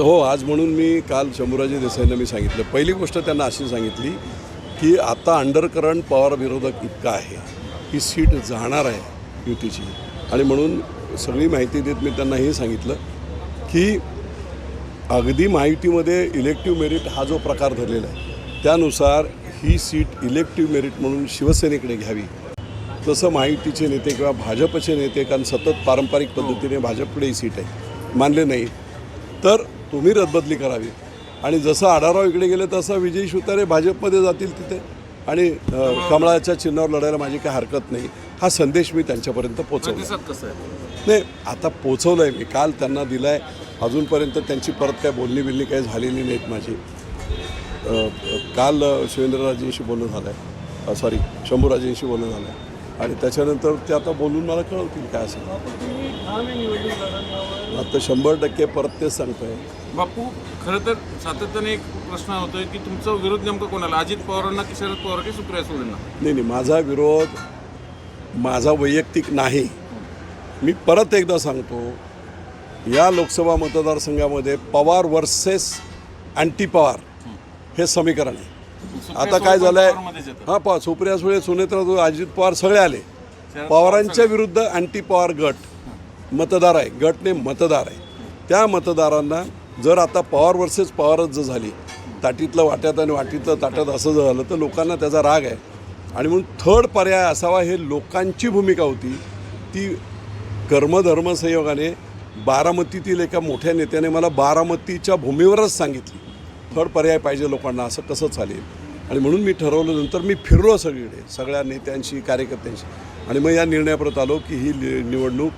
तर हो आज म्हणून मी काल शंभूराजे देसाईंना मी सांगितलं. पहिली गोष्ट त्यांना अशी सांगितली की आता अंडरकरंट पवार विरोधक इतका आहे. ही सीट जाणार आहे युतीची. आणि म्हणून सगळी माहिती देत मी त्यांना हे सांगितलं की अगदी माहितीमध्ये इलेक्टिव्ह मेरिट हा जो प्रकार धरलेला आहे त्यानुसार ही सीट इलेक्टिव्ह मेरिट म्हणून शिवसेनेकडे घ्यावी. तसं माहितीचे नेते किंवा भाजपचे नेते कारण सतत पारंपरिक पद्धतीने भाजपकडे ही सीट आहे. मानले नाही. तर तुम्ही रदबदली करावी. आणि जसं आढाराव इकडे गेले तसं विजय शिवतारे भाजपमध्ये जातील तिथे. आणि कमळाच्या चिन्हावर लढायला माझी काही हरकत नाही. हा संदेश मी त्यांच्यापर्यंत पोचवला प्रतिसाद कसं आहे? नाही आता पोचवलं आहे मी. काल त्यांना दिला आहे अजूनपर्यंत त्यांची परत काय बोलणी बिलणी काही झालेली नाहीत माझी. काल शिवेंद्रराजेंशी बोलणं झालं आहे सॉरी शंभूराजेंशी बोलणं झालं आहे आणि त्याच्यानंतर ते आता बोलून मला कळवतील काय असेल. आता शंभर टक्के परत तेच सांगतो आहे बापू खरं तर सातत्याने एक प्रश्न होतोय की तुमचा विरोध नेमका कोणाला? अजित पवारांना की शरद पवार की सुप्रिया सुळेंना? नाही नाही माझा विरोध माझा वैयक्तिक नाही. मी परत एकदा सांगतो या लोकसभा मतदारसंघामध्ये पवार वर्सेस अँटी पवार हे समीकरण आहे. आता काय झालंय? पवारमध्येच येतात. हां पा सुप्रिया सुळे सुनेत्रा अजित पवार सगळे आले. पवारांच्या विरुद्ध अँटी पवार गट मतदार आहे. गटने मतदार आहे. त्या मतदारांना जर आता पॉवर वर्सेस पॉवरच जर झाली ताटीतलं वाट्यात आणि वाटीतलं ताट्यात असं जर झालं तर लोकांना त्याचा राग आहे. आणि म्हणून थर्ड पर्याय असावा हे लोकांची भूमिका होती. ती कर्मधर्म संयोगाने बारामतीतील एका मोठ्या नेत्याने मला बारामतीच्या भूमीवरच सांगितली. थर्ड पर्याय पाहिजे लोकांना असं कसं चालेल? आणि म्हणून मी ठरवलं नंतर मी फिरलो सगळीकडे सगळ्या नेत्यांशी कार्यकर्त्यांशी. आणि मग या निर्णयापर्यंत आलो की ही निवडणूक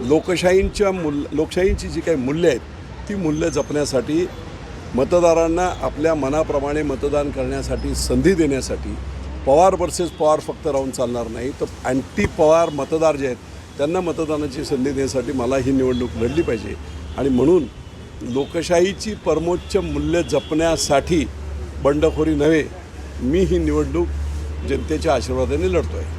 लोकशाहींच्या मूल लोकशाहींची जी काही मूल्य आहेत ती मूल्य जपण्यासाठी मतदारांना आपल्या मनाप्रमाणे मतदान करण्यासाठी संधी देण्यासाठी पवार वर्सेस पवार फक्त राहून चालणार नाही. तर अँटी पवार मतदार जे आहेत त्यांना मतदानाची संधी देण्यासाठी मला ही निवडणूक लढली पाहिजे. आणि म्हणून लोकशाहीची परमोच्च मूल्य जपण्यासाठी बंडखोरी नव्हे मी ही निवडणूक जनतेच्या आशीर्वादाने लढतो आहे